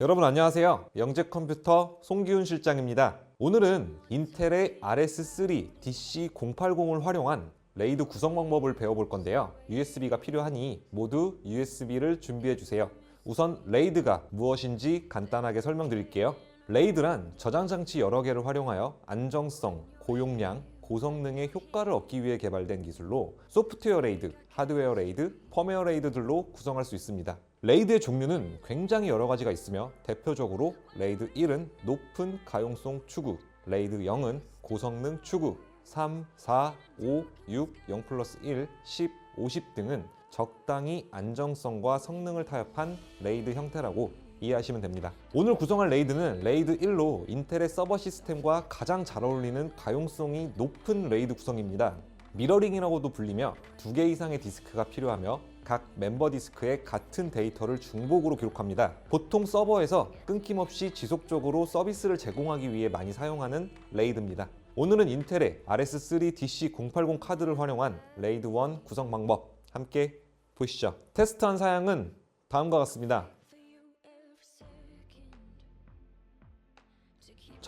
여러분 안녕하세요. 영재 컴퓨터 송기훈 실장입니다. 오늘은 인텔의 RS3 DC080을 활용한 레이드 구성 방법을 배워볼 건데요. USB가 필요하니 모두 USB를 준비해 주세요. 우선 레이드가 무엇인지 간단하게 설명드릴게요. 레이드란 저장 장치 여러 개를 활용하여 안정성, 고용량, 고성능의 효과를 얻기 위해 개발된 기술로 소프트웨어 레이드, 하드웨어 레이드, 펌웨어 레이드들로 구성할 수 있습니다. 레이드의 종류는 굉장히 여러 가지가 있으며 대표적으로 레이드 1은 높은 가용성 추구, 레이드 0은 고성능 추구, 3, 4, 5, 6, 0 플러스 1, 10, 50 등은 적당히 안정성과 성능을 타협한 레이드 형태라고 이해하시면 됩니다. 오늘 구성할 레이드는 레이드 1로 인텔의 서버 시스템과 가장 잘 어울리는 가용성이 높은 레이드 구성입니다. 미러링이라고도 불리며 두 개 이상의 디스크가 필요하며 각 멤버 디스크에 같은 데이터를 중복으로 기록합니다. 보통 서버에서 끊김없이 지속적으로 서비스를 제공하기 위해 많이 사용하는 레이드입니다. 오늘은 인텔의 RS3 DC080 카드를 활용한 레이드 1 구성 방법 함께 보시죠. 테스트한 사양은 다음과 같습니다.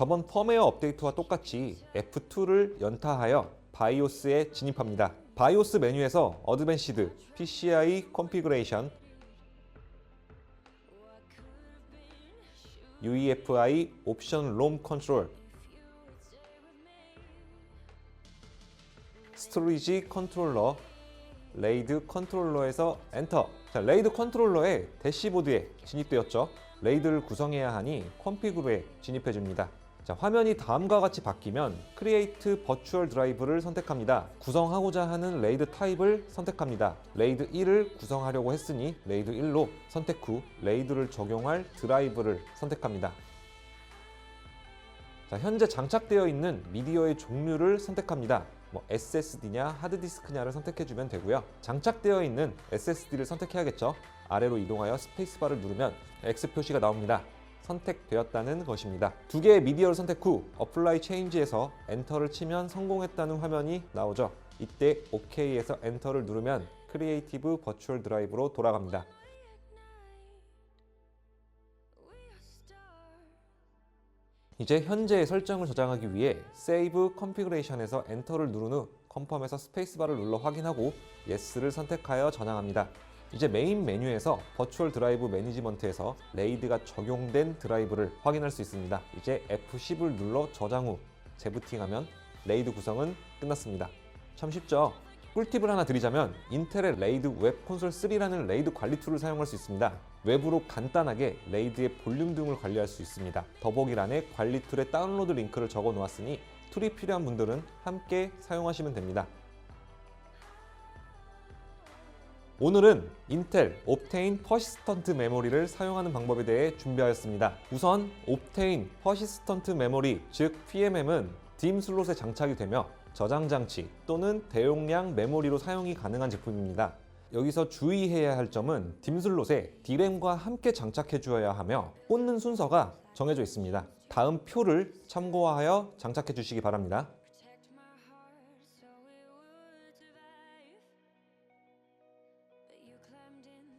저번 펌웨어 업데이트와 똑같이 F2를 연타하여 바이오스에 진입합니다. 바이오스 메뉴에서 어드밴시드, PCI 컨피그레이션, UEFI 옵션 롬 컨트롤, 스토리지 컨트롤러, 레이드 컨트롤러에서 엔터. 자, 레이드 컨트롤러의 대시보드에 진입되었죠. 레이드를 구성해야 하니 컨피그로에 진입해 줍니다. 자, 화면이 다음과 같이 바뀌면 크리에이트 버추얼 드라이브를 선택합니다. 구성하고자 하는 레이드 타입을 선택합니다. 레이드 1을 구성하려고 했으니 레이드 1로 선택 후 레이드를 적용할 드라이브를 선택합니다. 자, 현재 장착되어 있는 미디어의 종류를 선택합니다. 뭐 SSD냐 하드디스크냐를 선택해주면 되고요. 장착되어 있는 SSD를 선택해야겠죠. 아래로 이동하여 스페이스바를 누르면 X 표시가 나옵니다. 선택되었다는 것입니다. 두 개의 미디어를 선택 후 어플라이 체인지에서 엔터를 치면 성공했다는 화면이 나오죠. 이때 OK에서 엔터를 누르면 크리에이티브 버추얼 드라이브로 돌아갑니다. 이제 현재의 설정을 저장하기 위해 Save Configuration에서 엔터를 누른 후 컴펌에서 스페이스바를 눌러 확인하고 Yes를 선택하여 저장합니다. 이제 메인 메뉴에서 버추얼 드라이브 매니지먼트에서 레이드가 적용된 드라이브를 확인할 수 있습니다. 이제 F10을 눌러 저장 후 재부팅하면 레이드 구성은 끝났습니다. 참 쉽죠? 꿀팁을 하나 드리자면 인텔의 레이드 웹 콘솔 3라는 레이드 관리 툴을 사용할 수 있습니다. 외부로 간단하게 레이드의 볼륨 등을 관리할 수 있습니다. 더보기란에 관리 툴의 다운로드 링크를 적어 놓았으니 툴이 필요한 분들은 함께 사용하시면 됩니다. 오늘은 인텔 옵테인 퍼시스턴트 메모리를 사용하는 방법에 대해 준비하였습니다. 우선 옵테인 퍼시스턴트 메모리 즉 PMM은 딤 슬롯에 장착이 되며 저장 장치 또는 대용량 메모리로 사용이 가능한 제품입니다. 여기서 주의해야 할 점은 딤 슬롯에 D램과 함께 장착해 주어야 하며 꽂는 순서가 정해져 있습니다. 다음 표를 참고하여 장착해 주시기 바랍니다.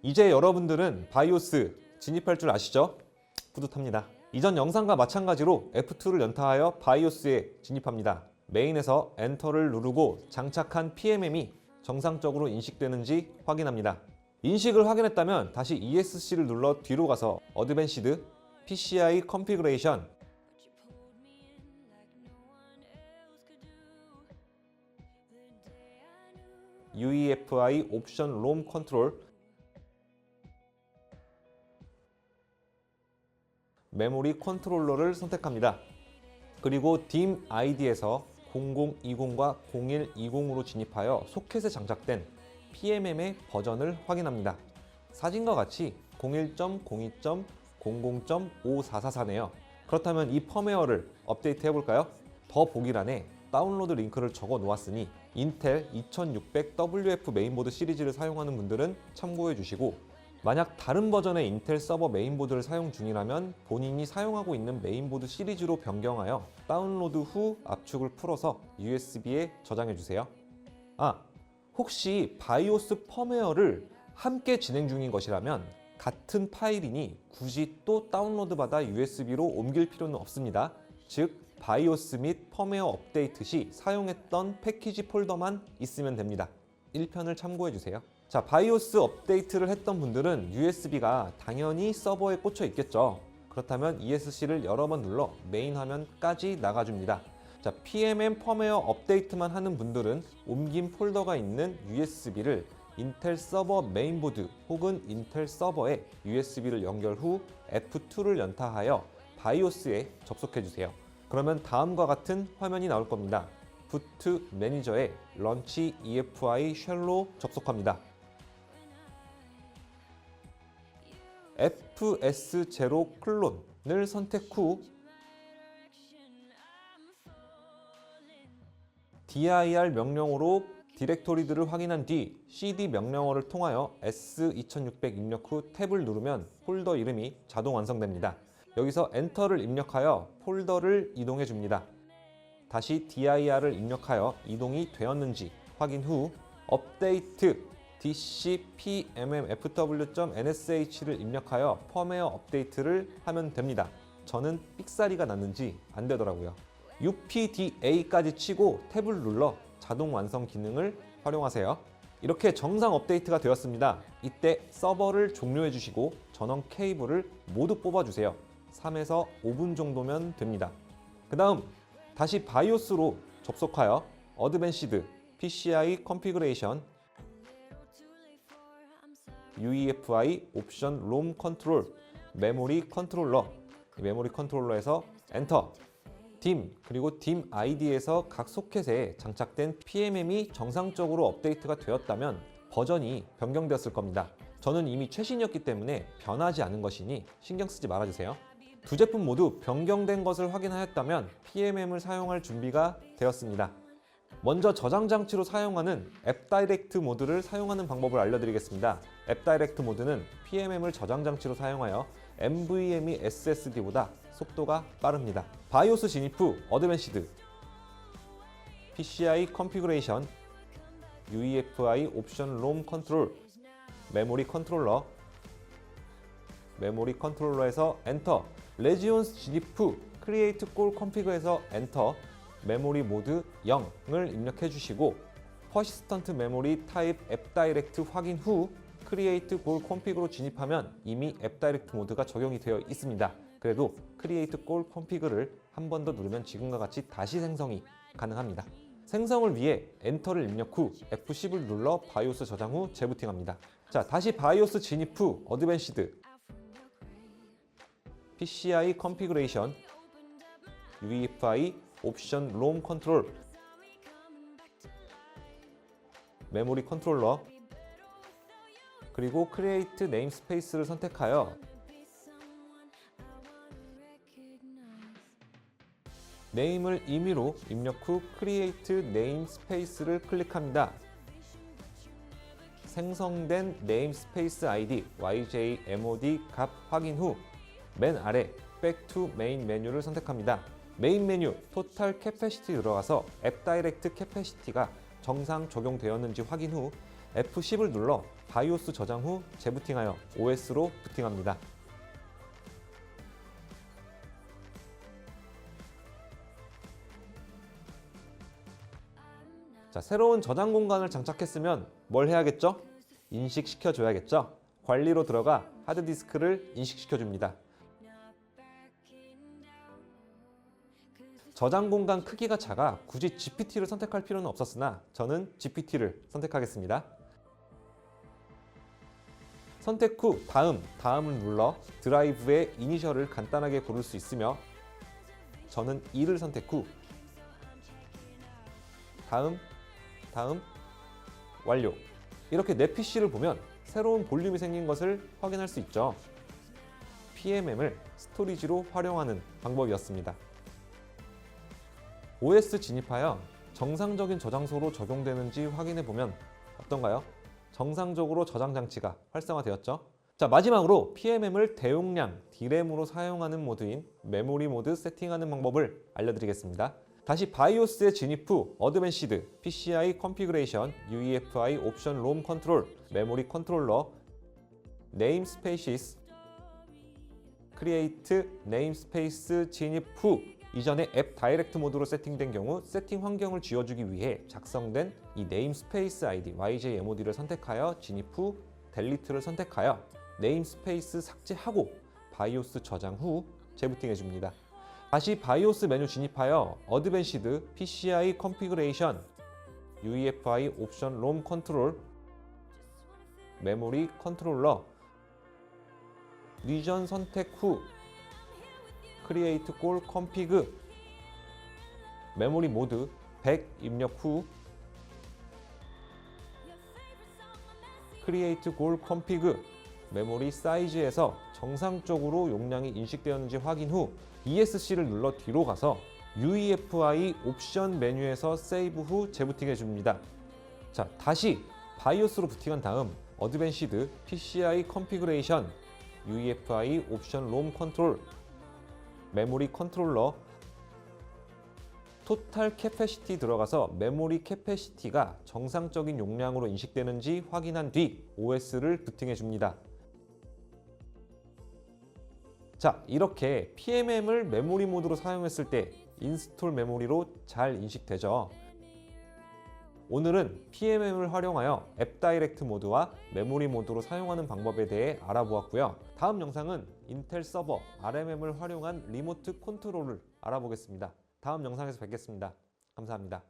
이제 여러분들은 바이오스 진입할 줄 아시죠? 뿌듯합니다. 이전 영상과 마찬가지로 F2를 연타하여 바이오스에 진입합니다. 메인에서 엔터를 누르고 장착한 PMM이 정상적으로 인식되는지 확인합니다. 인식을 확인했다면 다시 ESC를 눌러 뒤로 가서 어드밴시드, PCI 컨피그레이션, UEFI 옵션 롬 컨트롤 메모리 컨트롤러를 선택합니다. 그리고 딤 아이디에서 0020과 0120으로 진입하여 소켓에 장착된 PMM의 버전을 확인합니다. 사진과 같이 01.02.00.5444네요. 그렇다면 이 펌웨어를 업데이트 해볼까요? 더 보기란에 다운로드 링크를 적어 놓았으니 인텔 2600WF 메인보드 시리즈를 사용하는 분들은 참고해 주시고 만약 다른 버전의 인텔 서버 메인보드를 사용 중이라면 본인이 사용하고 있는 메인보드 시리즈로 변경하여 다운로드 후 압축을 풀어서 USB에 저장해 주세요. 아, 혹시 바이오스 펌웨어를 함께 진행 중인 것이라면 같은 파일이니 굳이 또 다운로드 받아 USB로 옮길 필요는 없습니다. 즉 바이오스 및 펌웨어 업데이트 시 사용했던 패키지 폴더만 있으면 됩니다. 1편을 참고해 주세요. 자, 바이오스 업데이트를 했던 분들은 USB가 당연히 서버에 꽂혀 있겠죠. 그렇다면 ESC를 여러 번 눌러 메인 화면까지 나가줍니다. 자, PMM 펌웨어 업데이트만 하는 분들은 옮긴 폴더가 있는 USB를 인텔 서버 메인보드 혹은 인텔 서버에 USB를 연결 후 F2를 연타하여 바이오스에 접속해 주세요. 그러면 다음과 같은 화면이 나올 겁니다. 부트 매니저에 런치 EFI 쉘로 접속합니다. FS0 클론을 선택 후 dir 명령어로 디렉토리들을 확인한 뒤 cd 명령어를 통하여 s2600 입력 후 탭을 누르면 폴더 이름이 자동 완성됩니다. 여기서 엔터를 입력하여 폴더를 이동해 줍니다. 다시 dir을 입력하여 이동이 되었는지 확인 후 업데이트 dcpmmfw.nsh를 입력하여 펌웨어 업데이트를 하면 됩니다. 저는 삑사리가 났는지 안 되더라고요. UPDA까지 치고 탭을 눌러 자동 완성 기능을 활용하세요. 이렇게 정상 업데이트가 되었습니다. 이때 서버를 종료해 주시고 전원 케이블을 모두 뽑아 주세요. 3에서 5분 정도면 됩니다. 그 다음 다시 바이오스로 접속하여 어드밴시드 PCI 컨피그레이션 UEFI 옵션 롬 컨트롤 메모리 컨트롤러 이 메모리 컨트롤러에서 엔터 딤 그리고 딤 ID에서 각 소켓에 장착된 PMM이 정상적으로 업데이트가 되었다면 버전이 변경되었을 겁니다. 저는 이미 최신이었기 때문에 변하지 않은 것이니 신경 쓰지 말아주세요. 두 제품 모두 변경된 것을 확인하였다면 PMM을 사용할 준비가 되었습니다. 먼저 저장 장치로 사용하는 앱 다이렉트 모드를 사용하는 방법을 알려드리겠습니다. 앱 다이렉트 모드는 PMM을 저장 장치로 사용하여 NVMe SSD보다 속도가 빠릅니다. 바이오스 진입 후 어드밴시드 PCI 컨피그레이션 UEFI 옵션 롬 컨트롤 메모리 컨트롤러 메모리 컨트롤러에서 엔터 레지온스 진입 후 크리에이트 콜 컨피그에서 엔터 메모리 모드 0을 입력해 주시고 퍼시스턴트 메모리 타입 앱 다이렉트 확인 후 크리에이트 골 콘피그로 진입하면 이미 앱 다이렉트 모드가 적용이 되어 있습니다. 그래도 크리에이트 골 콘피그를 한 번 더 누르면 지금과 같이 다시 생성이 가능합니다. 생성을 위해 엔터를 입력 후 F10을 눌러 바이오스 저장 후 재부팅합니다. 자, 다시 바이오스 진입 후 어드밴시드 PCI 컨피그레이션 UEFI 옵션 롬 컨트롤 메모리 컨트롤러 그리고 크리에이트 네임스페이스를 선택하여 네임을 임의로 입력 후 크리에이트 네임스페이스를 클릭합니다. 생성된 네임스페이스 아이디 YJMOD 값 확인 후 맨 아래 Back to Main 메뉴를 선택합니다. 메인 메뉴 토탈 캐패시티 들어가서 앱 다이렉트 캐패시티가 정상 적용되었는지 확인 후 F10을 눌러 바이오스 저장 후 재부팅하여 OS로 부팅합니다. 자, 새로운 저장 공간을 장착했으면 뭘 해야겠죠? 인식시켜 줘야겠죠? 관리로 들어가 하드디스크를 인식시켜 줍니다. 저장 공간 크기가 작아 굳이 GPT를 선택할 필요는 없었으나 저는 GPT를 선택하겠습니다. 선택 후 다음, 다음을 눌러 드라이브의 이니셜을 간단하게 고를 수 있으며 저는 2를 선택 후 다음, 다음, 완료. 이렇게 내 PC를 보면 새로운 볼륨이 생긴 것을 확인할 수 있죠. PMM을 스토리지로 활용하는 방법이었습니다. OS 진입하여 정상적인 저장소로 적용되는지 확인해 보면 어떤가요? 정상적으로 저장 장치가 활성화되었죠. 자, 마지막으로 PMM을 대용량 D램으로 사용하는 모드인 메모리 모드 세팅하는 방법을 알려드리겠습니다. 다시 바이오스에 진입 후 어드밴시드 PCI 컨피그레이션 UEFI 옵션 롬 컨트롤 메모리 컨트롤러 namespaces create namespace 진입 후 이전에 앱 다이렉트 모드로 세팅된 경우 세팅 환경을 지워주기 위해 작성된 이 namespace ID yjmod를 선택하여 진입 후 delete를 선택하여 namespace 삭제하고 바이오스 저장 후 재부팅해 줍니다. 다시 바이오스 메뉴 진입하여 어드밴시드 PCI 컨피그레이션 UEFI 옵션 롬 컨트롤 메모리 컨트롤러 리전 선택 후 크리에이트 골 컴피그. 메모리 모드 100 입력 후. 크리에이트 골 컴피그. 메모리 사이즈에서 정상적으로 용량이 인식되었는지 확인 후 ESC를 눌러 뒤로 가서 UEFI 옵션 메뉴에서 세이브 후 재부팅해 줍니다. 자, 다시 바이오스로 부팅한 다음 어드밴시드 PCI 컨피그레이션 UEFI 옵션 롬 컨트롤 메모리 컨트롤러 토탈 캐패시티 들어가서 메모리 캐패시티가 정상적인 용량으로 인식되는지 확인한 뒤 OS를 부팅해 줍니다. 자, 이렇게 PMM을 메모리 모드로 사용했을 때 인스톨 메모리로 잘 인식되죠. 오늘은 PMM을 활용하여 앱 다이렉트 모드와 메모리 모드로 사용하는 방법에 대해 알아보았고요. 다음 영상은 인텔 서버 RMM을 활용한 리모트 컨트롤을 알아보겠습니다. 다음 영상에서 뵙겠습니다. 감사합니다.